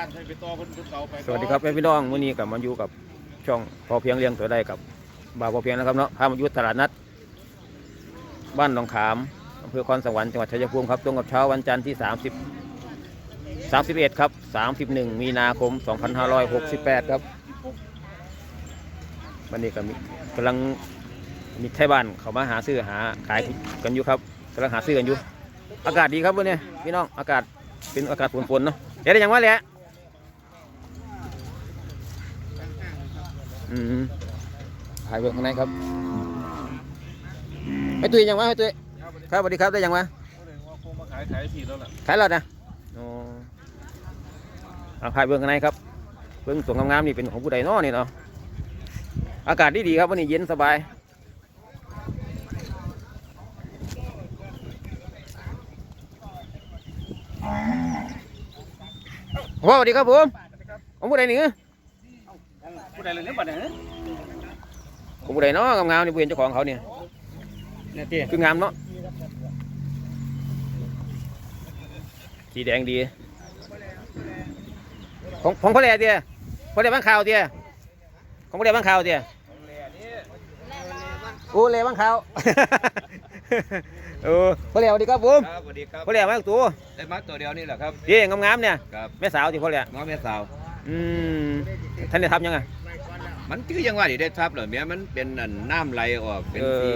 บ้านใช้ไปต่อคนเก่าไปสวัสดีครับแม่พี่น้องวันนี้กลับมาอยู่กับช่องพอเพียงเลี้ยงตัวได้กับบ่าวพอเพียงนะครับเนาะพามาอยู่ตลาดนัด บ้านหนองขามอำเภอคอนสวรรค์จังหวัดชัยภูมิครับตรงกับเช้าวันจันทร์ที่ 30 31ครับ31 มีนาคม 2568 ครับวันนี้ก็มีกำลังมีไทยบ้านเขามาหาซื้อหาขายกันอยู่ครับกำลังหาซื้อกันอยู่ อากาศดีครับวันนี้พี่น้องอากาศเป็นอากาศฝนๆเนาะเดี๋ยวได้ยังว่าแหละ อืมถ่ายเบื้องข้างในครับไอ้ตุ้ยยังวะไอ้ตุ้ยครับสวัสดีครับได้ยังวะคงมาขายขายทีแล้วล่ะขายแล้วนะโอ้เอาถ่ายเบื้องข้างในครับเบื้องสวยงามๆนี่เป็นของผู้ใดเนาะนี่เนาะอากาศดีดีๆครับวันนี้เย็นสบายโอ้สวัสดีครับผมของผู้ใดนี่ ผู้ใดเลยเนี่ยบัดเนี่ยของผู้ใดเนาะงามๆนี่ผู้เห็นเจ้าของเขาเนี่ยเนี่ยเตี้ยคืองามเนาะสีแดงดี ของของพ่อแหล่เดียพ่อแหล่บ้างข่าวเดียของพ่อแหล่บ้างข่าวเดียโอ้แหล่บ้างข่าวโอ้พ่อแหล่สวัสดีครับผมครับสวัสดีครับพ่อแหล่มาอีกตัวได้มาตัวเดียวนี่แหละครับเย่งามๆเนี่ยครับแม่สาวที่พ่อแหล่น้องแม่สาวอืมท่านได้ทำยังไง มันคือยังว่าดิได้ทับเหรอเมียมันเป็นอันน้ำไหลออกเป็นเออสี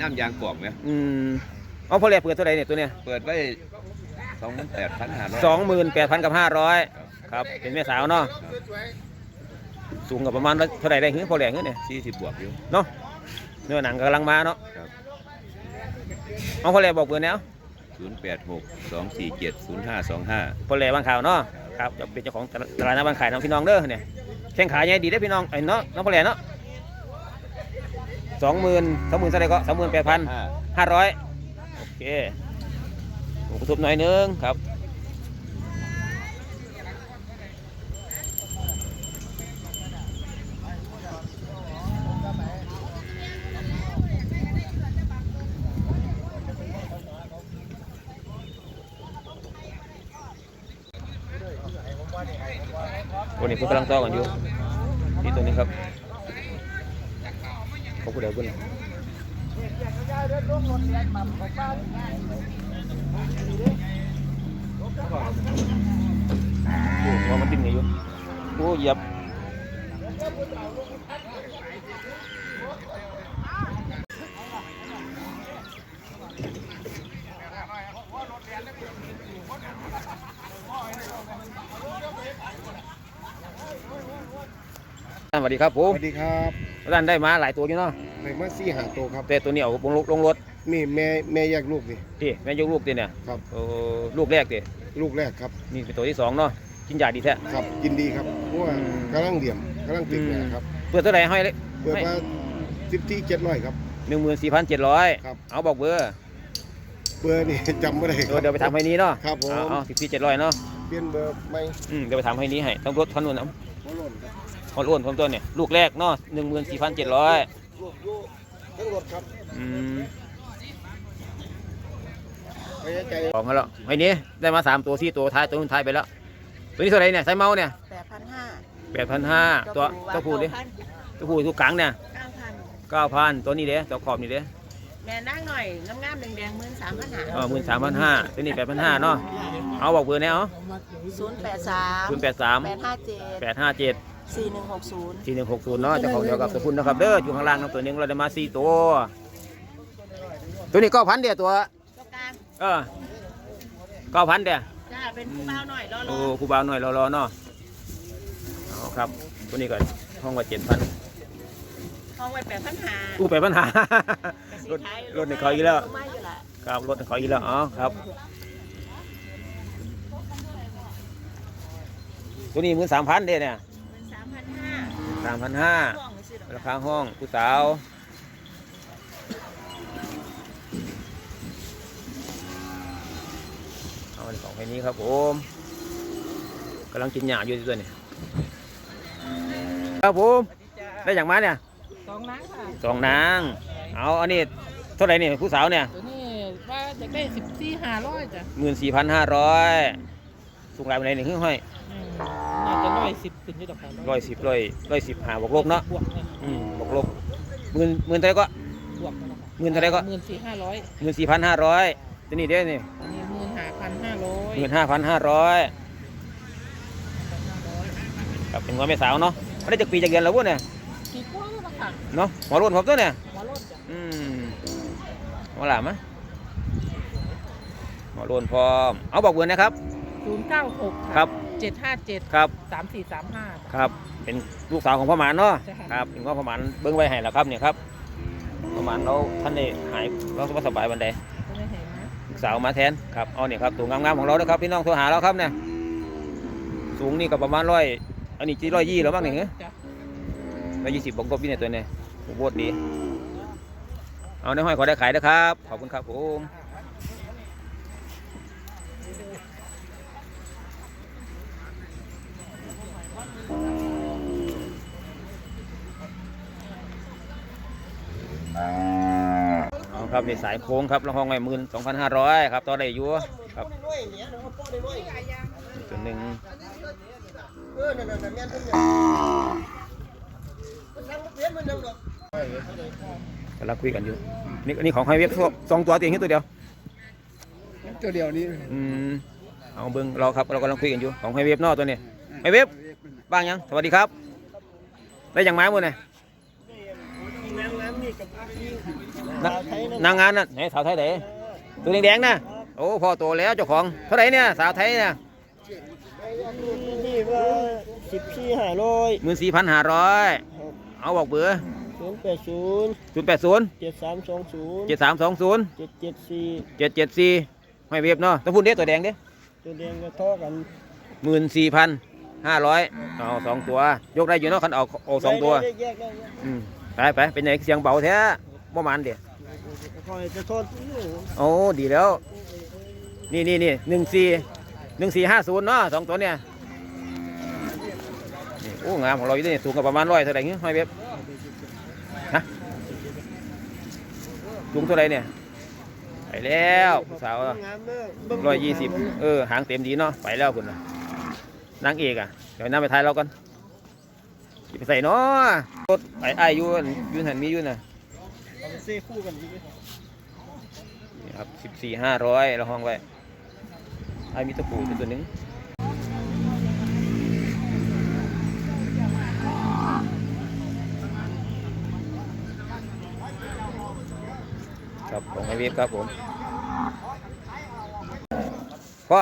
น้ำยางกรอกไหมอืมเอาพ่อแหล่เปิดเท่าไหร่เนี่ยตัวเนี่ยเปิดไว้สองแปดพันห้าร้อยสองหมื่นแปดพันกับห้าร้อยครับ เป็นแม่สาวเนาะสูงกับประมาณเท่าไหร่ได้เงี้ยพอแหลงเงี้ยเนี่ยสี่สิบบวกอยู่เนาะเนื้อหนังกำลังมาเนาะครับเอาพอแหลบอกเบอร์แนวศูนย์แปดหกสองสี่เจ็ดศูนย์ห้าสองห้าพอแหลบางข่าวเนาะครับจะเป็นเจ้าของตลาดนัดบางขายน้องพี่น้องเด้อเนี่ย แข่งขายยังไงดีได้อพี่น้องไอ้เนาะน้องพอแหลเนาะสองหมื่นสองหมื่นเท่าไหร่ก็สองหมื่นแปดพันห้าห้าร้อยโอเคหมูกระทุบหน่อยนึงครับ วันนี้เพิ่งกำลังต่อกันอยู่ที่ตัวนี้ครับเขาพูดเดี๋ยวกันโอ้ว่ามันติดไงอยู่โอ้เหยับ วัสดีครับผสมวัสดีครับร้านได้มาหลายตัวอยู่เนาะในมาซี่หาตัวครับแต่ตัวนี้เอาลงรถลงรถนี่แม่แม่แยกลูกนี่ที่แม่ยกลูกตีเนี่ยครับโอ้ลูกแรกตีลูกแรกครับนี่เป็นตัวที่สองเนาะกินยาดีแท้ ครับยินดีครับเพราะว่าอืม กำลังเดี่ยมกำลังติดนะครับเปิดเท่าไหร่ให้เลยเปิดมาสิบที่เจ็ดร้อยครับ หนึ่งหมื่นสี่พันเจ็ดร้อยครับ เอาบอกเบอร์เบอร์นี่ จำไม่ได้คเอรัอบ เดี๋ยวไปทำให้นี้เนาะครับผม เอาสิบสี่เจ็ดร้อยเนาะเปลี่ยนเบอร์ไม่อืมเดี๋ยวไปทำให้นี้ให้ต้องรถทันนู่นนะหัวหล่นครับ ฮอดอ้วนพร้อมต้นเนี่ยลูกแรกเนาะหนึ่งหมื่นสี่พันเจ็ดร้อยลูกลูกทั้งรถครับอืมไม่ใช่ใจของกันแล้วไอ้นี้ได้มาสามตัวสี่ตัวท้ายตัวนู้นท้ายไปแล้ว ตัวนี้เท่าไหรเนี่ยไซเมาเนี่ยแปดพันห้าแปดพันห้าตัวตัวผู้ดิตัวผู้ตัวกลางเนี่ยเก้าพันเก้าพันตัวนี้เด้ตัวขอบนี่เด้แม่นั่งหน่อยงามๆแดงๆหมื่นสามพันหาเออหมื่นสามพันห้าตัวนี้แปดพันห้าเนาะเอาบอกเบอร์แนวศูนย์แปดสามศูนย์แปดสามแปดห้าเจ็ดแปดห้าเจ็ด สี่หนึ่งหกศูนย์สี่หนึ่งหกศูนย์เนาะเจ้าของเดียวกับตัวพุ่นนะครับเด้ออยู่ข้างล่างน้ำตัวหนึงเราได้มาสี่ตัว ตัวนี้เก้าพันเดียวตัว ตัวกลางเออเก้าพันเดียว จ้าเป็นผู้เบาหน่อยรอรโอ้อครูบาวหน่อยรอๆเนาะเอาครับตัวนี้ก่อนห้องว่าเจ็ดพันห้องไว้แปดพันหาอู้ไปปัญหารถรถในคอยอีกแล้วไม่อยู่ละครับรถในคอยอีกแล้วอ๋อครับ ตัวนี้มือสามพันเด้เนี่ย สามพันห้าห้องไม่ซื้อดอกราคาห้องผู้สาวเอาอันสองแค่นี้ครับผมกำลังกินหญ้าอยู่ที่ตัวนี้ครับผมได้อย่างมาเนี่ยสองนังค่ะสองนางเอาอันนี้เท่าไหร่นี่ผู้สาวเนี่ยตัวนี้ว่าจะได้สิบสี่ห้าร้อยจ้ะหมื่นสี่พันห้าร้อยสูงรายเป็นไรหนึ่งขึ้นห้อย อืมร้อยสิบขึ้นที่ดอกค่ะร้อยสิบร้อยร้อยสิบหาบวกลบเนาะบวกเนี่ยอืมบวกลบหมื่นหมื่นเท่าไหรก็ บวกกันนะคะหมื่นเท่าไหรก็ หมื่นสี่ห้าร้อยหมื่นสี่พันห้าร้อยตัวนี้เด้นี่อันนี้หมื่นห้าพันห้าร้อยหมื่นห้าพันห้าร้อยครับเป็นหัวแม่สาวเนาะไม่ได้จากปีจากเดือนแล้ววุ้นเนี่ยกี่กว่าแล้วนะคะเนาะหัวรุ่นผมตัวเนี่ย หัวโล้นจ้ะอืมมาหลามะหัวรุ่นพร้อม เอาบอกเบอร์นะครับ ศูนย์เก้าหกครับเจ็ดห้าเจ็ดครับสามสี่สามห้า ครับ เป็นลูกสาวของพ่อหมานเนาะใช่ค่ะ ครับเป็นว่าพ่อหมานเบิ้งไว้ให้แล้วครับเนี่ยครับพ่อหมานเราท่านได้หายเราสบายสบายบันไดไม่ได้เห็นนะลูกสาวมาแทนครับเอาเนี่ยครับตัวงามๆของเราเด้อครับพี่น้องโทรหาเราครับเนี่ยสูงนี่ก็ประมาณร้อยอันนี้จีร้อยยี่แล้วมั้งเนี่ย จ้ะร้อยยี่สิบบวกลบพี่เนี่ยตัวเนี่ยโอ้โหโคตรดี เอาในห้อยขอได้ขายนะครับ ขอบคุณครับผมเอา ครับในสายโค้งครับละห้องไว้หมื่นสองพันห้าร้อยครับต่อได้อยู่ครับส่วนหนึ่งเออนั่นน่ะแม่นเพิ่นเนี่ยมันทำบ่เปลี่ยนมันยังดอกกำลังคุยกันอยู่นี่อันนี้ของไฮเว็บสองตัวเตียงนี้ตัวเดียวตัวเดียวนี้อืมเอาเบิ้งเราครับเรากำลังคุยกันอยู่ของไฮเว็บเนอกตัวนี้ไฮเว็บบ้างยังสวัสดีครับ ได้อย่างไม้มือไง นางงานน่ะไหนสาวไทยไหนตัวแดงๆนะโอ้พอโตแล้วเจ้าของเท่าไหร่เนี่ยสาวไทยเนี่ยนี่ว่าสิบสี่ห้าร้อยหมื่นสี่พันห้าร้อยเอาบอกเบอร์ศูนย์แปดศูนย์ศูนย์แปดศูนย์เจ็ดสามสองศูนย์เจ็ดสามสองศูนย์เจ็ดเจ็ดสี่เจ็ดเจ็ดสี่ไฮเว็บเนาะต้องพูดเด้ตัวแดงเด้ตัวแดงก็เท่ากันหมื่นสี่พันห้าร้อยเอาสองตัวยกได้อยู่เนาะคันเอาเอาสองตัวได้แยกได้อืม ไปไปเป็นไงเสียงเบาแท้บ่มันเดียคอยจะโทษโอ้ดีแล้ว นี่นี่นี่หนึ่งสี่หนึ่งสี่ห้าศูนย์เนาะสองตัวเนี่ยนี่โอ้งามของเราอยู่นี่สูงกับประมาณร้อยเท่าไหร่เงี้ยห้อยเว็บฮะสูงเท่าไหร่เนี่ยไปแล้วสาวร้อยยี่สิบเออหางเต็มดีเนาะไปแล้วคุณน่ะนางเอกอะเดี๋ยวน้าไปถ่ายเราก่อนไปใส่เนาะ รถไอ้ไอ้ายอยูนอยูนหันมีอยู่น่ะเอาไปเซ่คู่กันดีไหมนี่ครับสิบสี่ห้าร้อยเราห้องไว้ไอ้มีตะปูอยู่ตัวหนึงครับของไอเวฟครับผมพ่อ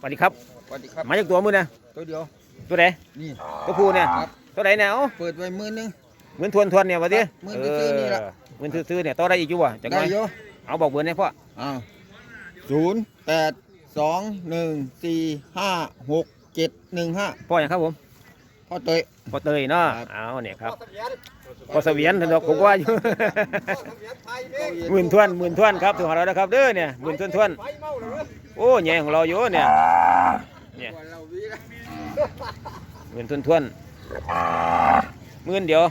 สวัสดีครับสวัสดีครับมาจากตัวมือนะตัวเดียวตัวไหนนี่ตัวผู้เนี่ยครับ ตัวไหนเนี่ยเอ้าเปิดไว้มือนึง เหมือนทวนทวนๆเนี่ยวะดิครับเหมือนซื่อๆนี่ล่ะ เหมือนซื่อๆเนี่ยต่อได้อีกอยู่วะจังได้ไงเยอะเอาบอกเบอร์เนี่ยพ่ออ้าวศูนย์แปดสองหนึ่งสี่ห้าหกเจ็ดหนึ่งห้าพ่ออย่างครับผมพ่อเตย พ่อเตยเนาะครับ เอาเนี่ยครับพ่อเสวียนท่านบอกผมว่าอยู่ หมื่นทวนหมื่นทวนครับถึงของเรานะครับเด้อเนี่ยหมื่นทวนทวนโอ้แง่ของเราอยู่เนี่ยเนี่ยหมื่นทวนทวนห มื่นเดียว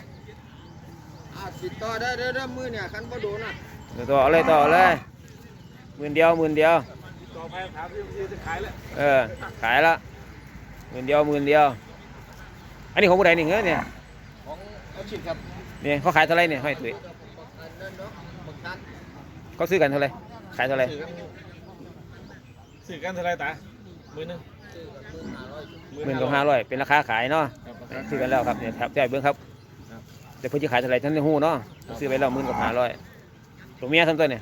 อ้าวติดต่อได้เด้อเด้อมือเนี่ยคันบ่โดนอะเดี๋ยวต่อเลยต่อเลยหมื่นเดียวหมื่นเดียว ต่อไปถามที่มันจะขายแล้วเออ ขายละหมื่นเดียวหมื่นเดียว อันนี้ของผู้ใดนี่เงี้ยเนี่ย ของเอาชิดครับเนี่ยเขาขายเท่าไหรเนี่ยห้อยตุ๋ยอันนั้นเนาะบักตันเขาซื้อกันเท่าไหรขายเท่าไหรสื่อกันเท่าไรตามือหนึงหมื่นสองห้าร้อยเป็นราคาขายเนาะครับ ซื้อกันแล้วครับเนี่ยครับใช่เบื้องครับแต่เพิ่นจะขายเท่าไหรท่านในหูเนาะซื้อไปแล้วหมื่นกับห้าร้อยตัวเมียทำตัวเนี่ย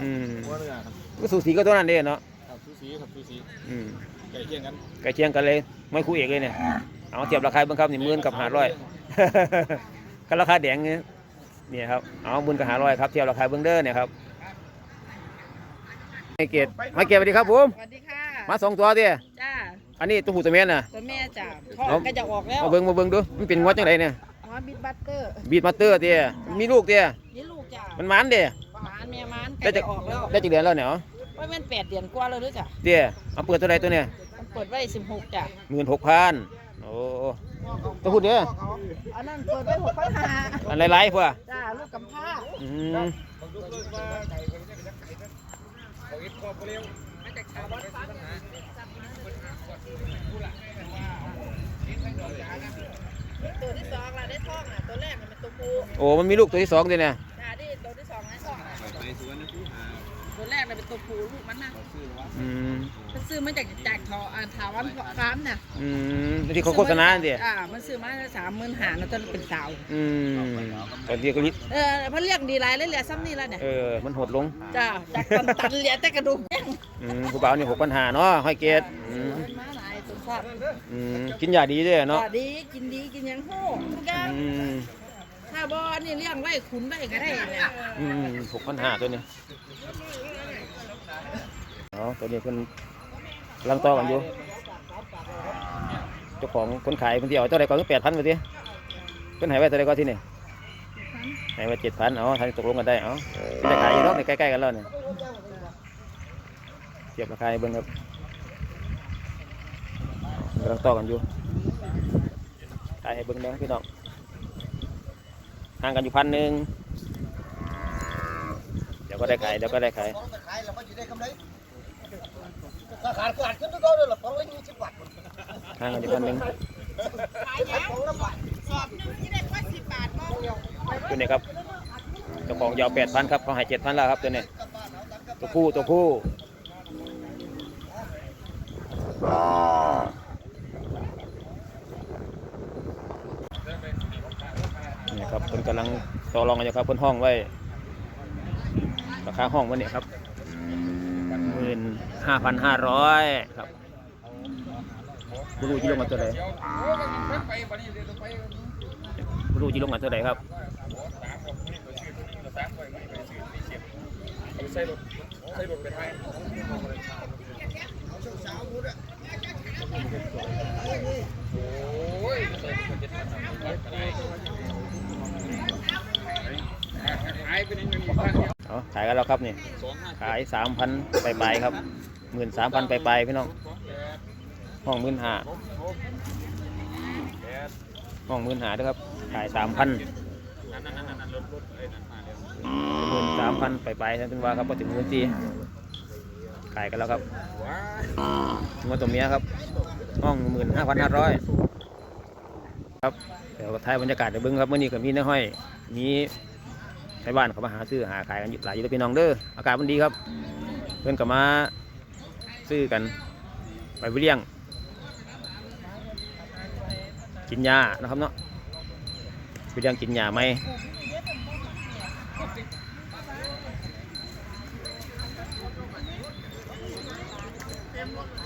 อืมหัวเนื้อครับก็สูสีก็ตัวนั้นเด้เนาะครับซูซีครับซูซีอืมไก่เคียงกันใกล้เคียงกันเลยไม่คู่เอกเลยเนี่ยเอาเทียบราคาเบื้องครับนี่หมื่นกับห้าร้อยก็ราคาแดงเนี่ยเนี่ยครับเอาหมื่นกับห้าร้อยครับเทียบราคาเบื้องเด้อเนี่ยครับไม่เกตไม่เกตสวัสดีครับผมสวัสดีค่ะมาสองตัวเดียจ้า อันนี้ตัวผู้ตัวเมียน่ะตัวแม่จ้าพ่อก็จะออกแล้วมาเบิ้งมาเบิ้งดูมันเป็นงวดจังไดเนี่ยอ๋อบิดบัตเตอร์บีดมาสเตอร์เดียมีลูกเดียนี่ลูกจ้ามันหมันเดียหมานแม่หมานได้ก็จะจะออกแล้วได้จักเดือนแล้วเนี่ยเหรอว่าแม่นแปดเดือนกว่าแล้วหรือจ้ะเดียเอาเปิดตัวใดตัวเนี่ยมันเปิดไว้สิบหกจ้ะหมื่นหกพันโอ้ตัวพูดเดียอันนั้นเปิดไว้หกพันห้าอันไรๆพวกจ้าลูกกำพร้าอืม โอ้ มันมีลูกตัวที่สองด้วยนี่ยตัวแรกเราเป็นตัวผู้ลูกมันนะอืาซื้อมาจากจากทออ่าถาวันฟาร์มน่ะอืมที่เขาโฆษณาเนี่ยอ่ามันซื้อมาสามหมื่นหานล้นเป็นสาว อืมตอนเดียก็ลิเออมันเรียกดีไรเลยเหลือซ้ำนี่แล้วเนี่ยเออ มันหดลงจ้าจากตันตันเหลือแต่กระดูกอืมผู้บ่าวนี่หกปัญหาเนาะห้อยเกศอืม มาหลายตัวทราบอืมกินยาดีด้วยเนาะจ้าดีกินดีกินหยังโหทุกอย่างอืมถ้าบ่อันนี่เลี้ยงไว้ขุนไว้ก็ได้เนี่ยอืมหกปัญหาตัวนี้เอาตัวนี้เพิ่นกำลังต่อกันอยู่เจ้าของคนขายเพิ่นสิเอาเท่าไหร่ก่อนคือแปดพันไปทีเพิ่นให้ไว้เท่าไหร่ก่อนที่นี่ให้ไว้เจ็ดพันเอาทางตกลงกันได้เอาจะขายอยู่รอบในใกล้ๆกันแล้วเนี่ยเทียบราคาให้เบิ่งครับกำลังต่อกันอยู่ขายให้เบิ่งได้พี่น้องห่างกันอยู่พันหนึ่งเดี๋ยวก็ได้ขายเดี๋ยวก็ได้ขายขายแล้วก็จะได้กำไรถ้าขาดขาดขึ้นก็ได้หรอกของละยี่สิบบาทห่างกันอยู่พันหนึ่งขายยังสอบหนึงที่ได้ว่าสิบบาทบ่ตัวนี้ครับเจ้าของยาวแปดพันครับเขาให้เจ็ดพันแล้วครับตัวนี้ตัวผู้ตัวผู้นี่ครับ เพิ่นกำลังต่อรองกันอยู่ครับเพิ่นห้องไว้ราคาห้องวันนี้ครับหมื่นห้าพันห้าร้อยครับบรูจีลงมาตัวไหนบรูจีลงมาตัวไหนครับใส่รถใส่รถไปไทยโอ้ยใส่รถเจ็ดพัน สายไปได้ขายเป็นยังไงบ้างเอาขายกันแล้วครับนี่ สองห้าขายสามพันไปลายๆครับหมื่นสามพันไปลายๆพี่น้อง สองแปดห้องหมื่นห้าลบลบแปดห้องหมื่นห้าด้วยครับ ขายสามพันนั่นนั่นนั่นนั่นรถรถไอ้นั่นมาแล้วหมื่นสามพันไปลายๆท่านเป็นว่าครับพอถึงหมื่นสี่ขายกันแล้วครับว้ายงวดตัวเมียครับ ห้องหมื่นห้าพันห้าร้อยครับเดี๋ยวท้ายบรรยากาศเดี๋ยวเบิ้งครับเมื่อนี้ก็มีน้าห้อย มี ชาบ้านเขามาหาซื้อหาขายกันอยู่หลายอยู่แล้วพี่น้องเด้ออากาศมันดีครับ เพื่อนกับมาซื้อกัน ไปเลี้ยง กินยานะครับเนาะไปเลี้ยงกินยาไหมเต็มรถเ